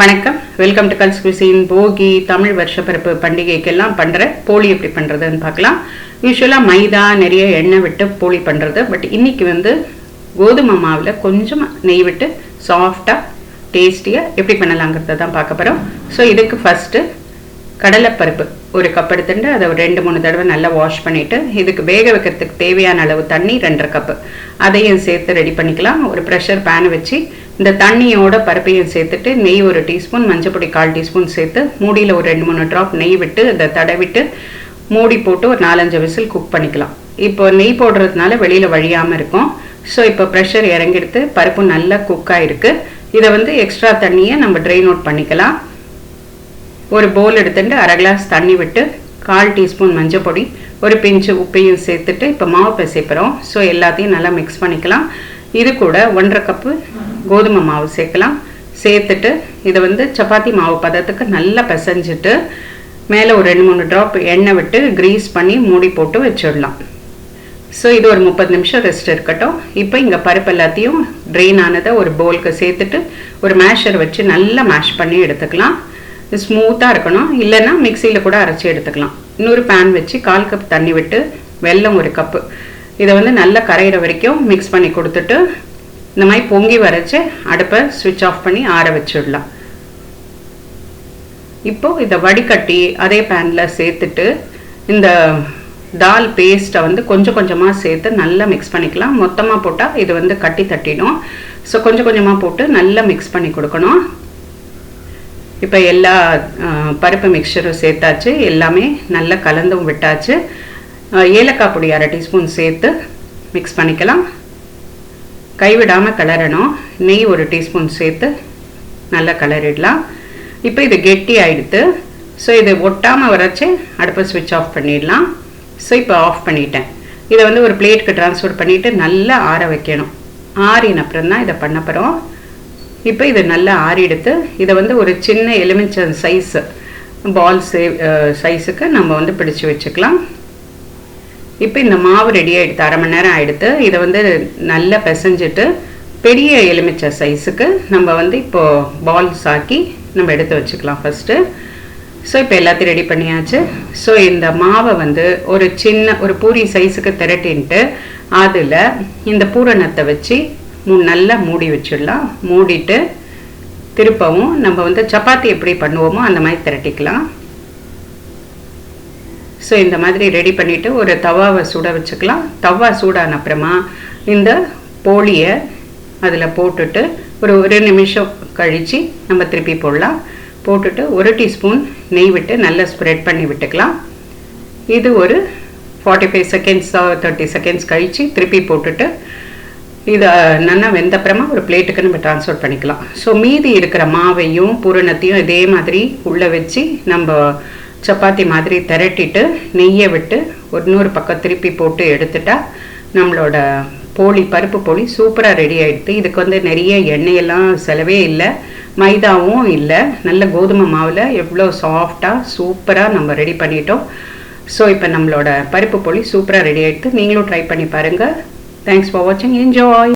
வணக்கம். Welcome to culls cuisine போகி தமிழ் வருஷப்பிறப்பு பண்டிகைக்கெல்லாம் பண்ணுற போலி எப்படி பண்ணுறதுன்னு பார்க்கலாம். யூஸ்வலாக மைதா நிறைய எண்ணெய் விட்டு போலி பண்ணுறது பட் இன்னைக்கு வந்து கோதுமை மாவில் கொஞ்சம் நெய் விட்டு சாஃப்டாக டேஸ்டியாக எப்படி பண்ணலாங்கிறத தான் பார்க்க போகிறோம் ஸோ இதுக்கு ஃபஸ்ட்டு கடலைப்பருப்பு ஒரு கப் எடுத்துட்டு அதை ஒரு ரெண்டு மூணு தடவை நல்லா வாஷ் பண்ணிவிட்டு இதுக்கு வேக வைக்கிறதுக்கு தேவையான அளவு தண்ணி ரெண்டரை கப்பு அதையும் சேர்த்து ரெடி பண்ணிக்கலாம். ஒரு ப்ரெஷர் பேனை வச்சு இந்த தண்ணியோட பருப்பையும் சேர்த்துட்டு நெய் ஒரு டீஸ்பூன் மஞ்சப்பொடி கால் டீஸ்பூன் சேர்த்து மூடியில் ஒரு ரெண்டு மூணு ட்ராப் நெய் விட்டு அதை தடவிட்டு மூடி போட்டு ஒரு நாலஞ்சு விசில் குக் பண்ணிக்கலாம். இப்போ நெய் போடுறதுனால வெளியில் வழியாமல் இருக்கும். ஸோ இப்போ ப்ரெஷர் இறங்கிடுத்து பருப்பு நல்லா குக் ஆகிருக்கு இதை வந்து எக்ஸ்ட்ரா தண்ணியை நம்ம ட்ரெயின் அவுட் பண்ணிக்கலாம். ஒரு பவுல் எடுத்துட்டு அரை கிளாஸ் தண்ணி விட்டு கால் டீஸ்பூன் மஞ்சள் பொடி ஒரு பிஞ்சு உப்பையும் சேர்த்துட்டு இப்போ மாவு பிசைப்புறோம். ஸோ எல்லாத்தையும் நல்லா மிக்ஸ் பண்ணிக்கலாம். இது கூட ஒன்றரை கப்பு கோதுமை மாவு சேர்க்கலாம். சேர்த்துட்டு இதை வந்து சப்பாத்தி மாவு பதத்துக்கு நல்லா பிசைஞ்சிட்டு மேலே ஒரு ரெண்டு மூணு ட்ராப் எண்ணெய் விட்டு க்ரீஸ் பண்ணி மூடி போட்டு வச்சிடலாம். ஸோ இது ஒரு முப்பது நிமிஷம் ரெஸ்ட் இருக்கட்டும். இப்போ இங்கே பருப்பு எல்லாத்தையும் ட்ரெயின் ஆனதை ஒரு பவுலுக்கு சேர்த்துட்டு ஒரு மேஷர் வச்சு நல்லா மேஷ் பண்ணி எடுத்துக்கலாம். ஸ்மூத்தாக இருக்கணும். இல்லைன்னா மிக்சியில் கூட அரைச்சி எடுத்துக்கலாம். இன்னொரு பேன் வச்சு கால் கப் தண்ணி விட்டு வெல்லம் ஒரு கப்பு இதை வந்து நல்லா கரையிற வரைக்கும் மிக்ஸ் பண்ணி கொடுத்துட்டு இந்த மாதிரி பொங்கி வரைச்சி அடுப்பை சுவிட்ச் ஆஃப் பண்ணி ஆற வச்சிடலாம். இப்போது இதை வடிகட்டி அதே பேனில் சேர்த்துட்டு இந்த தால் பேஸ்ட்டை வந்து கொஞ்சம் கொஞ்சமாக சேர்த்து நல்லா மிக்ஸ் பண்ணிக்கலாம். மொத்தமாக போட்டால் இது வந்து கட்டி தட்டிடும். ஸோ கொஞ்சம் கொஞ்சமாக போட்டு நல்லா மிக்ஸ் பண்ணி கொடுக்கணும். இப்போ எல்லா பருப்பு மிக்சரும் சேர்த்தாச்சு. எல்லாமே நல்லா கலந்தும் விட்டாச்சு. ஏலக்காய் பொடி அரை டீஸ்பூன் சேர்த்து மிக்ஸ் பண்ணிக்கலாம். கைவிடாமல் கிளறணும். நெய் ஒரு டீஸ்பூன் சேர்த்து நல்லா கிளறிடலாம். இப்போ இது கெட்டி ஆகிடுது ஸோ இது ஒட்டாமல் வரைச்சி அடுப்பை ஸ்விட்ச் ஆஃப் பண்ணிடலாம். ஸோ இப்போ ஆஃப் பண்ணிட்டேன். இதை வந்து ஒரு பிளேட்டுக்கு ட்ரான்ஸ்ஃபர் பண்ணிவிட்டு நல்லா ஆற வைக்கணும். ஆறின அப்புறம் தான் இதை பண்ண போகிறோம் இப்போ இது நல்லா ஆறி எடுத்து இதை வந்து ஒரு சின்ன எலுமிச்சம் சைஸு பால் சே சைஸுக்கு நம்ம வந்து பிடிச்சி வச்சுக்கலாம். இப்போ இந்த மாவு ரெடி ஆகிடுது அரை மணி நேரம் ஆகிடுது இதை வந்து நல்லா பிசைஞ்சிட்டு பெரிய எலுமிச்சை சைஸுக்கு நம்ம வந்து இப்போது பால்ஸ் ஆக்கி நம்ம எடுத்து வச்சுக்கலாம் ஃபஸ்ட்டு ஸோ இப்போ எல்லாத்தையும் ரெடி பண்ணியாச்சு. ஸோ இந்த மாவை வந்து ஒரு சின்ன ஒரு பூரி சைஸுக்கு திரட்டின்ட்டு அதில் இந்த பூரணத்தை வச்சு மூ நல்லா மூடி வச்சிடலாம். மூடிட்டு திருப்பவும் நம்ம வந்து சப்பாத்தி எப்படி பண்ணுவோமோ அந்த மாதிரி திரட்டிக்கலாம். ஸோ இந்த மாதிரி ரெடி பண்ணிவிட்டு ஒரு தவாவை சுட வச்சுக்கலாம். தவா சூடான அப்புறமா இந்த போலியை அதில் போட்டுட்டு ஒரு ஒரு நிமிஷம் கழித்து நம்ம திருப்பி போடலாம். போட்டுட்டு ஒரு டீஸ்பூன் நெய் விட்டு நல்லா ஸ்ப்ரெட் பண்ணி விட்டுக்கலாம். இது ஒரு forty five seconds thirty seconds கழித்து திருப்பி போட்டுட்டு இதை நல்லா வெந்தப்புறமா ஒரு பிளேட்டுக்கு நம்ம ட்ரான்ஸ்ஃபர் பண்ணிக்கலாம். ஸோ மீதி இருக்கிற மாவையும் பூரணத்தையும் இதே மாதிரி உள்ளே வச்சு நம்ம சப்பாத்தி மாதிரி திரட்டிட்டு நெய்யை விட்டு ஒரு நூறு பக்கம் திருப்பி போட்டு எடுத்துட்டா நம்மளோட போலி பருப்பு போலி சூப்பராக ரெடி ஆகிடுது இதுக்கு வந்து நிறைய எண்ணெயெல்லாம் செலவே இல்லை. மைதாவும் இல்லை. நல்ல கோதுமை மாவில் எவ்வளோ சாஃப்டாக சூப்பராக நம்ம ரெடி பண்ணிட்டோம். ஸோ இப்போ நம்மளோட பருப்பு போலி சூப்பராக ரெடி ஆகிடுது நீங்களும் ட்ரை பண்ணி பாருங்கள் தேங்க்ஸ் ஃபார் வாட்சிங் என்ஜாய்